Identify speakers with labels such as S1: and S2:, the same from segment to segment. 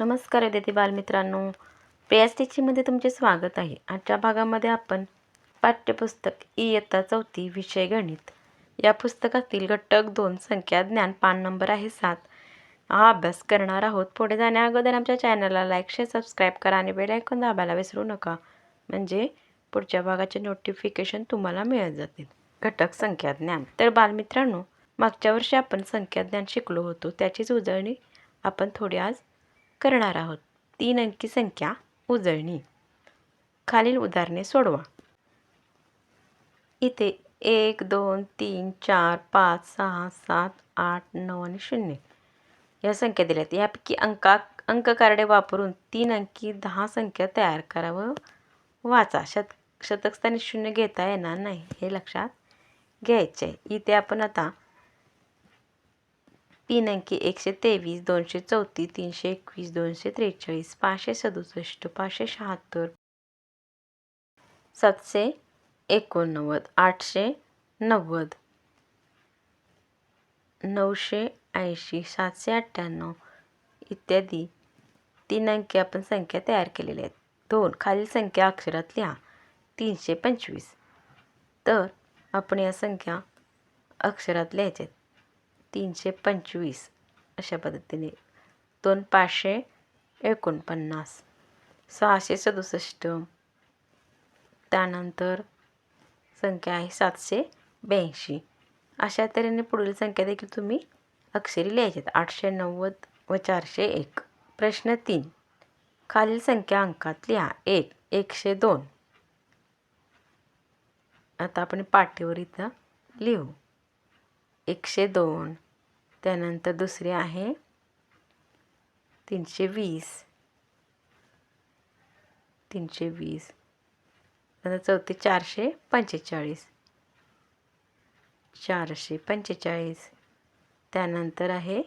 S1: नमस्कार विद्यार्थी बालमित्रांनो. प्रियास टीचिंगमध्ये तुमचे स्वागत आहे. आजच्या भागामध्ये आपण पाठ्यपुस्तक इयत्ता चौथी विषय गणित. या पुस्तकातील घटक दोन संख्या ज्ञान पान नंबर आहे सात. हा अभ्यास करणार आहोत. पुढे जाण्याअगोदर आमच्या चॅनलला लाईक शेअर सबस्क्राईब करा आणि बेल ऐकून दाबायला विसरू नका. म्हणजे पुढच्या भागाचे नोटिफिकेशन तुम्हाला मिळत जातील. घटक संख्या ज्ञान. तर बालमित्रांनो मागच्या वर्षी आपण संख्या ज्ञान शिकलो होतो. त्याचीच उजळणी आपण थोडी आज करणार आहोत. तीन अंकी संख्या उजळणी. खालील उदाहरणे सोडवा. इथे एक दोन तीन चार पाच सहा सात आठ नऊ आणि शून्य. या संख्या दिल्यात. यापैकी अंका अंक कार्डे वापरून तीन अंकी दहा संख्या तयार करा व वाचा. शत शतकस्थानी शून्य घेता येणार नाही हे लक्षात घ्यायचे आहे इथे आपण आता तीन अंकी एकशे तेवीस दोनशे चौतीस तीनशे एकवीस दोनशे त्रेचाळीस पाचशे सदुसष्ट पाचशे शहात्तर सातशे एकोणनव्वद आठशे नव्वद नऊशे ऐंशी सातशे अठ्ठ्याण्णव इत्यादी तीन अंकी आपण संख्या तयार केलेल्या आहेत. दोन खालील संख्या अक्षरात लिहा. तीनशे पंचवीस. तर आपण या संख्या अक्षरात लिहायच्या आहेत. तीनशे पंचवीस अशा पद्धतीने. दोन पाचशे एकोणपन्नास. सहाशे सदुसष्ट. त्यानंतर संख्या आहे सातशे ब्याऐंशी. अशा तऱ्हेने पुढील संख्या देखील तुम्ही अक्षरी लिहायच्यात. आठशे नव्वद व चारशे एक. प्रश्न तीन. खालील संख्या अंकात लिहा. एक एकशे दोन. आता आपण पाठीवर इथं लिहू. एकशे दोन. त्यानंतर दुसरी आहे तीनशे वीस. तीनशे वीस. नंतर चौथे चारशे पंचेचाळीस. चारशे पंचेचाळीस. त्यानंतर आहे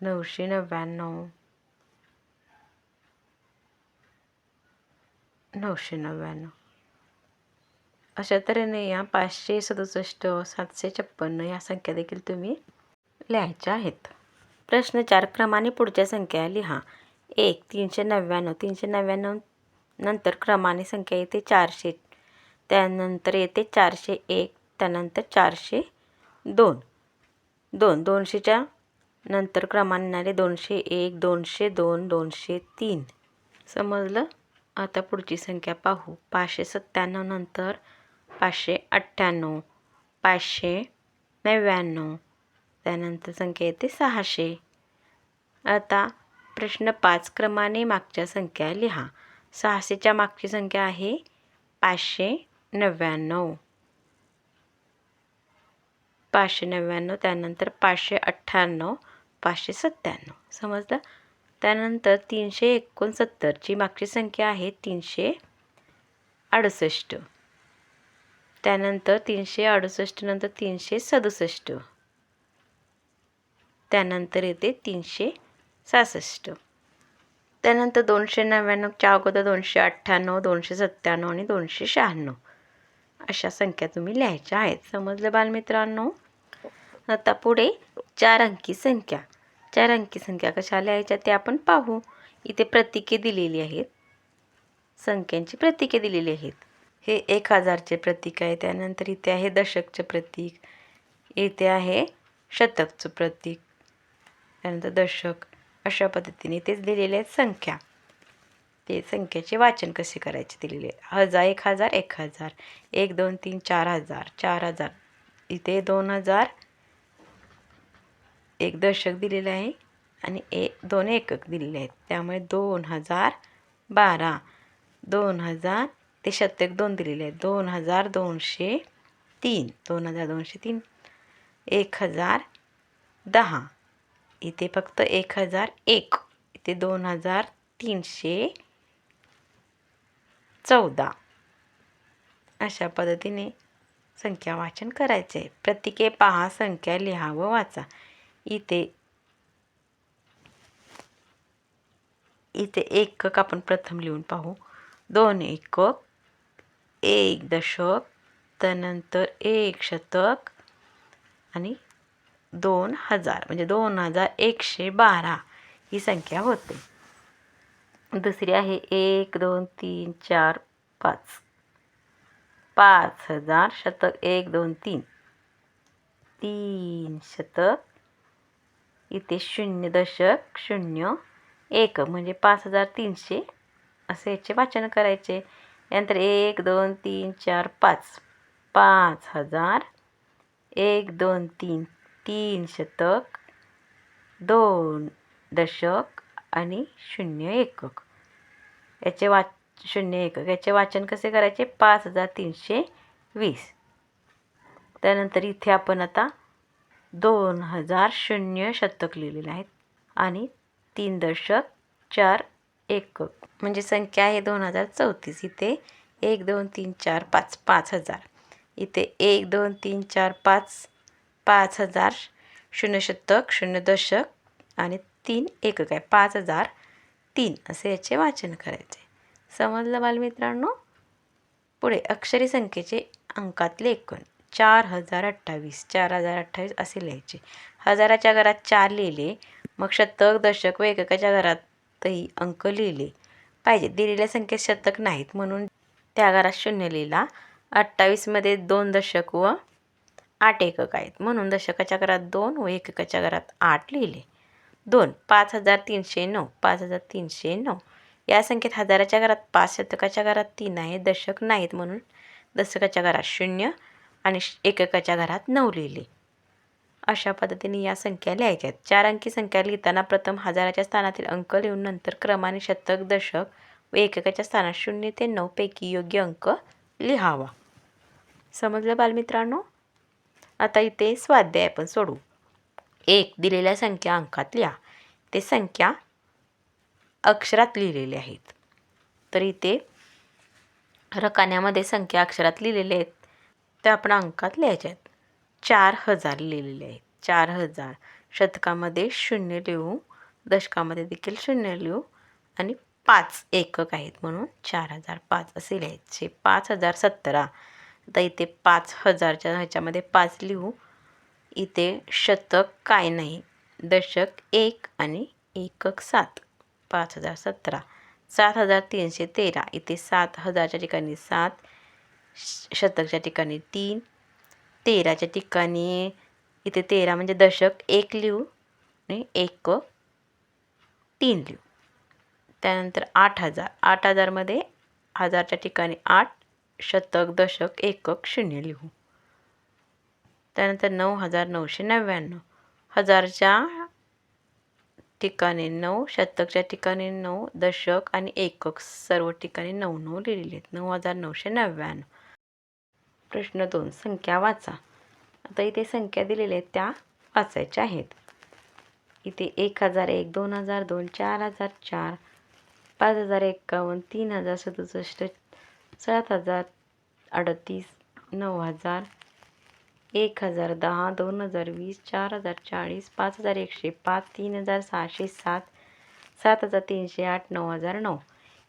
S1: नऊशे नव्याण्णव. नऊशे नव्याण्णव. अशा तऱ्हेने या पाचशे सदुसष्ट सातशे छप्पन्न या संख्या देखील तुम्ही लिहायच्या आहेत. प्रश्न चार क्रमाने पुढच्या संख्या लिहा. एक तीनशे नव्याण्णव. तीनशे नव्याण्णव नंतर क्रमाने संख्या येते चारशे. त्यानंतर येते चारशे एक त्यानंतर चारशे दोन. दोन दोनशेच्या नंतर क्रमाने दोनशे एक दोनशे दोन दोनशे तीन. समजलं? आता पुढची संख्या पाहू. पाचशे सत्त्याण्णव नंतर पाचशे अठ्ठ्याण्णव पाचशे नव्याण्णव त्यानंतर संख्या येते सहाशे. आता प्रश्न पाच क्रमाने मागच्या संख्या लिहा. सहाशेच्या मागची संख्या आहे पाचशे नव्याण्णव. पाचशे नव्याण्णव त्यानंतर पाचशे अठ्ठ्याण्णव पाचशे सत्त्याण्णव. समजलं? त्यानंतर तीनशे एकोणसत्तरची मागची संख्या आहे तीनशे अडुसष्ट. त्यानंतर तीनशे अडुसष्ट नंतर तीनशे सदुसष्ट. त्यानंतर येते तीनशे सहासष्ट. त्यानंतर दोनशे नव्याण्णवच्या अगोदर दोनशे अठ्ठ्याण्णव दोनशे सत्त्याण्णव आणि दोनशे शहाण्णव. अशा संख्या तुम्ही लिहायच्या आहेत. समजलं बालमित्रांनो? आता पुढे चार अंकी संख्या. चार अंकी संख्या कशा लिहायच्या ते आपण पाहू. इथे प्रतीके दिलेली आहेत. संख्यांची प्रतीके दिलेली आहेत. हे एक हजारचे प्रतीक आहे. त्यानंतर इथे आहे दशकचे प्रतीक. इथे आहे शतकचं प्रतीक. त्यानंतर दशक. अशा पद्धतीने तेच दिलेले आहेत संख्या. ते संख्याचे वाचन कसे करायचे दिलेले हजार एक हजार एक हजार. एक दोन तीन चार हजार. चार हजार. इथे दोन हजार. एक दशक दिलेलं आहे आणि ए दोन एकक दिलेले आहेत. त्यामुळे दोन हजार बारा. दोन हजार ते शतक दोन दिलेले आहेत. दोन हजार दोनशे तीन. दोन हजार दोनशे तीन. एक हजार दहा. इथे फक्त एक हजार एक. इथे दोन हजार तीनशे चौदा. अशा पद्धतीने संख्या वाचन करायचे आहे प्रत्येके पहा संख्या लिहा व वाचा. इथे इथे एकक आपण प्रथम लिहून पाहू. दोन एकक एक दशक त्यानंतर एक शतक आणि दोन हजार. म्हणजे दोन हजार एकशे बारा ही संख्या होते. दुसरी आहे एक दोन तीन चार पाच. पाच हजार शतक एक दोन तीन. तीन शतक इथे शून्य दशक शून्य एक. म्हणजे पाच हजार तीनशे असे याचे वाचन करायचे. यानंतर एक दोन तीन चार पाच. पाच हजार. एक दोन तीन. तीन शतक. दोन दशक आणि शून्य एकक. याचे वाच शून्य एकक. याचे वाचन कसे करायचे? पाच हजार तीनशे वीस. त्यानंतर इथे आपण आता दोन हजार शून्य शतक लिहिलेले आहेत. आणि तीन दशक चार एकक म्हणजे संख्या आहे दोन हजार चौतीस. इथे एक दोन तीन चार पाच पाच हजार. इथे एक दोन तीन चार पाच पाच हजार शून्य शतक शून्य दशक आणि तीन एकक आहे पाच हजार तीन असे याचे वाचन करायचे. समजलं बालमित्रांनो? पुढे अक्षरी संख्येचे अंकातले एकूण चार हजार अठ्ठावीस चार हजार अठ्ठावीस असे लिहायचे. हजाराच्या घरात चार लिहिले मग शतक दशक व एककाच्या घरात तही अंक लिहिले. पाहिजे. दिलेल्या संख्येत शतक नाहीत म्हणून त्या शून्य लिहिला. अठ्ठावीसमध्ये दोन दशक व आठ एकक आहेत म्हणून दशकाच्या घरात दोन व एककाच्या घरात आठ लिहिले. दोन पाच हजार तीनशे नऊ पाच हजार तीनशे नऊ. या संख्येत हजाराच्या घरात पाच शतकाच्या घरात तीन आहे. दशक नाहीत म्हणून दशकाच्या घरात शून्य आणि एककाच्या घरात नऊ लिहिले. अशा पद्धतीने या संख्या लिहायच्या आहेत. चार अंकी संख्या लिहिताना प्रथम हजाराच्या स्थानातील अंक लिहून नंतर क्रमाने शतक दशक व एककाच्या स्थानात शून्य ते नऊपैकी योग्य अंक लिहावा. समजलं बालमित्रांनो? आता इथे स्वाध्याय आपण सोडू. एक दिलेल्या संख्या अंकात लिहा. ते संख्या अक्षरात लिहिलेले आहेत. तर इथे रकान्यामध्ये संख्या अक्षरात लिहिलेल्या आहेत. त्या आपण अंकात लिहायच्या आहेत. चार हजार लिहिलेले आहेत. चार हजार. शतकामध्ये शून्य लिहू दशकामध्ये देखील शून्य लिहू आणि पाच एकक आहेत म्हणून चार हजार पाच असे लिहायचे. पाच हजार सतरा आता इथे पाच हजारच्या ह्याच्यामध्ये पाच लिहू इथे शतक काय नाही. दशक एक आणि एकक सात पाच हजार सतरा. सात हजार तीनशे तेरा इथे सात हजारच्या ठिकाणी सात शतकच्या ठिकाणी तीन तेराच्या ठिकाणी इथे तेरा म्हणजे दशक एक लिहू आणि एक तीन लिहू. त्यानंतर आठ हजार आठ हजारमध्ये हजारच्या ठिकाणी आठ शतक दशक एकक शून्य लिहू. त्यानंतर नऊ हजार नऊशे नव्याण्णव हजारच्या ठिकाणी नऊ शतकच्या ठिकाणी नऊ दशक आणि एकक सर्व ठिकाणी नऊ नऊ लिहिलेले आहेत. नऊ हजार नऊशे नव्याण्णव. प्रश्न दोन. संख्या वाचा. आता इथे संख्या दिलेल्या आहेत त्या वाचायच्या आहेत. इथे एक हजार एक दोन हजार दोन चार हजार चार पाच हजार एक्कावन्न तीन हजार सदुसष्ट सात हजार अडतीस नऊ हजार एक हजार दहा दोन हजार वीस चार हजार चाळीस पाच हजार एकशे पाच तीन हजार सहाशे सात सात हजार तीनशे आठ नऊ हजार नऊ.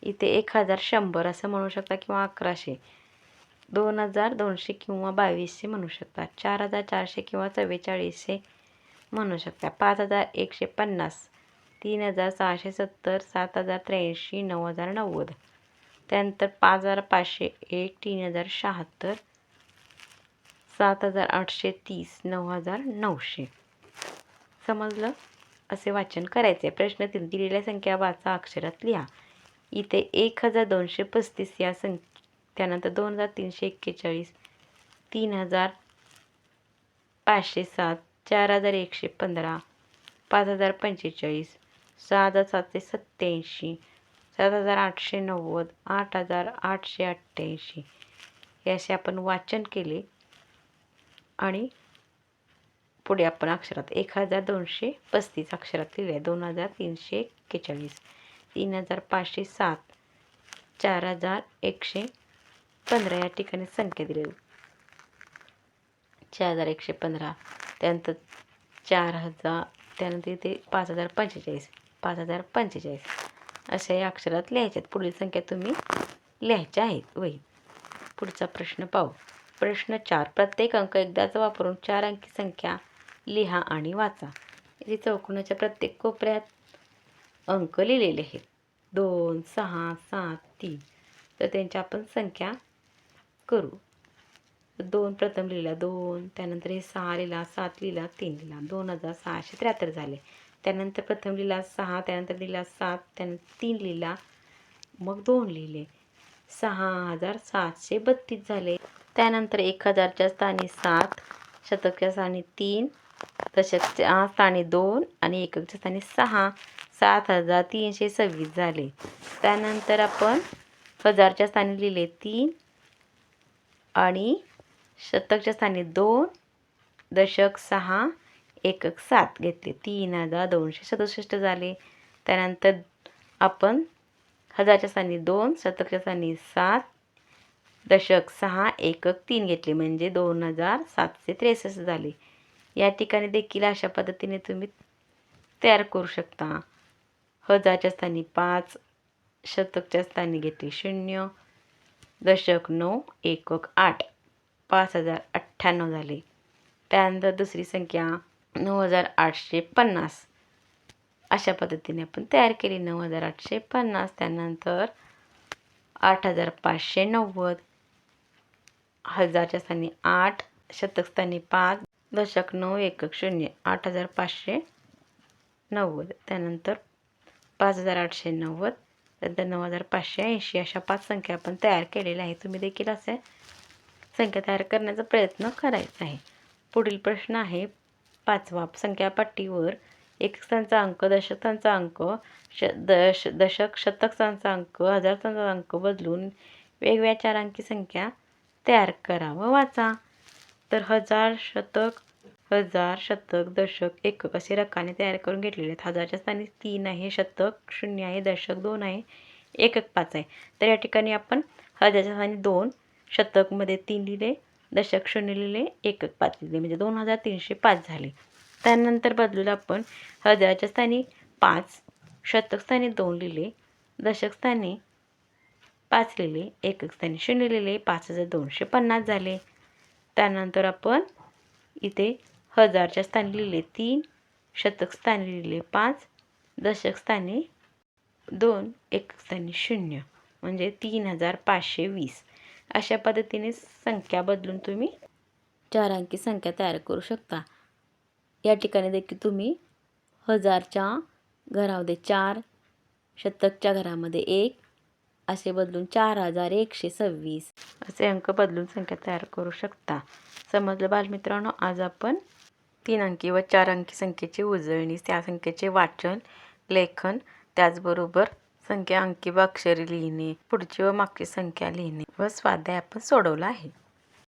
S1: इथे एक हजार शंभर असं म्हणू शकता किंवा अकराशे. दोन हजार दोनशे किंवा बावीसशे म्हणू शकता चार हजार चारशे किंवा चव्वेचाळीसशे म्हणू शकता पाच हजार एकशे पन्नास तीन हजार सहाशे सत्तर सात हजार त्र्याऐंशी नऊ हजार नव्वद. त्यानंतर पाच हजार पाचशे एक तीन हजार शहात्तर सात हजार आठशे तीस नऊ हजार नऊशे. समजलं? असे वाचन करायचे प्रश्न तीन दिलेल्या संख्या वाचा अक्षरात लिहा. इथे एक हजार दोनशे पस्तीस या संख्या त्यानंतर दोन हजार तीनशे एक्केचाळीस तीन हजार पाचशे सात चार हजार एकशे पंधरा पाच हजार पंचेचाळीस सहा हजार सातशे सत्त्याऐंशी सात हजार आठशे नव्वद आठ हजार आठशे अठ्ठ्याऐंशी. हे असे आपण वाचन केले. आणि पुढे आपण अक्षरात एक हजार दोनशे पस्तीस अक्षरात लिहिले दोन हजार तीनशे एक्केचाळीस तीन हजार पाचशे सात चार हजार एकशे पंधरा या ठिकाणी संख्या दिलेली. चार हजार एकशे पंधरा. त्यानंतर चार हजार त्यानंतर इथे पाच हजार पंचेचाळीस पाच हजार पंचेचाळीस. अशा या अक्षरात लिहायच्या आहेत पुढील संख्या तुम्ही लिहायच्या आहेत. वही. पुढचा प्रश्न पाहू. प्रश्न चार. प्रत्येक अंक एकदाच वापरून चार अंकी संख्या लिहा आणि वाचा. इथे चौकोनाच्या प्रत्येक कोपऱ्यात अंक लिहिलेले आहेत. दोन सहा सात तीन. तर त्यांच्या आपण संख्या करू. दोन प्रथम लिहिला दोन. त्यानंतर हे सहा लिहिला सात लिहिला तीन लिहिला. दोन हजार सहाशे त्र्याहत्तर झाले. त्यानंतर प्रथम लिहिला सहा त्यानंतर लिहिला सात त्यानंतर तीन लिहिला. मग दोन लिहिले. सहा हजार सातशे बत्तीस झाले. त्यानंतर एक हजारच्या स्थानी सात शतकच्या स्थानी तीन दशकच्या स्थानी दोन आणि एककच्या स्थानी सहा. सात हजार तीनशे सव्वीस झाले. त्यानंतर आपण हजारच्या स्थानी लिहिले तीन आणि शतकच्या स्थानी दोन दशक सहा एकक सात घेतले. तीन हजार दोनशे सदुसष्ट झाले. त्यानंतर आपण हजारच्या स्थानी दोन शतकच्या स्थानी सात दशक सहा एकक तीन घेतले. म्हणजे दोन हजार सातशे त्रेसष्ट झाले. या ठिकाणी देखील अशा पद्धतीने तुम्ही तयार करू शकता. हजारच्या स्थानी पाच शतकच्या स्थानी घेतले शून्य दशक नऊ एकक आठ पाच हजार अठ्ठ्याण्णव झाले. त्यानंतर दुसरी संख्या नऊ हजार आठशे पन्नास. अशा पद्धतीने आपण तयार केली नऊ हजार आठशे पन्नास. त्यानंतर आठ हजार पाचशे नव्वद. हजारच्या स्थानी आठ शतकस्थानी पाच दशक नऊ एकक शून्य आठ हजार पाचशे नव्वद. त्यानंतर पाच हजार आठशे नव्वद. सध्या नऊ हजार पाचशे ऐंशी अशा पाच संख्या आपण तयार केलेल्या आहे तुम्ही देखील असे संख्या तयार करण्याचा प्रयत्न करायचा आहे. पुढील प्रश्न आहे पाचवा संख्यापट्टीवर एकस्थानचा अंक दशकांचा अंक श दश दशक शतकांचा अंक हजारांचा अंक बदलून वेगवेगळ्या चार अंकी संख्या तयार करा व वाचा. तर हजार शतक हजार शतक दशक एकक असे रकाने तयार करून घेतलेले आहेत. हजारच्या स्थानी तीन आहे शतक शून्य आहे दशक दोन आहे एकक पाच आहे. तर या ठिकाणी आपण हजारच्या स्थानी दोन शतकमध्ये तीन लिहिले दशक शून्य लिहिले एकक पाच लिहिले. म्हणजे दोन हजार तीनशे पाच झाले. त्यानंतर बदलून आपण हजारच्या स्थानी पाच शतकस्थानी दोन लिहिले दशकस्थानी पाच लिहिले एकक स्थानी शून्य लिहिले पाच हजार दोनशे पन्नास झाले. त्यानंतर आपण इथे हजारच्या स्थानी लिहिले तीन शतक स्थानी लिहिले पाच दशक स्थानी दोन एकक स्थानी शून्य म्हणजे तीन हजार पाचशे वीस. अशा पद्धतीने संख्या बदलून तुम्ही चार अंकी संख्या तयार करू शकता. या ठिकाणी देखील तुम्ही हजारच्या घरामध्ये चार शतकच्या घरामध्ये एक असे बदलून चार हजार एकशे सव्वीस. असे अंक बदलून संख्या तयार करू शकता. समजलं बालमित्रांनो? आज आपण तीन अंकी व चार अंकी संख्येची उजळणी. त्या संख्येचे वाचन लेखन त्याचबरोबर संख्या अंकी व अक्षरे लिहिणे पुढची व मागची संख्या लिहिणे व स्वाध्याय आपण सोडवला आहे.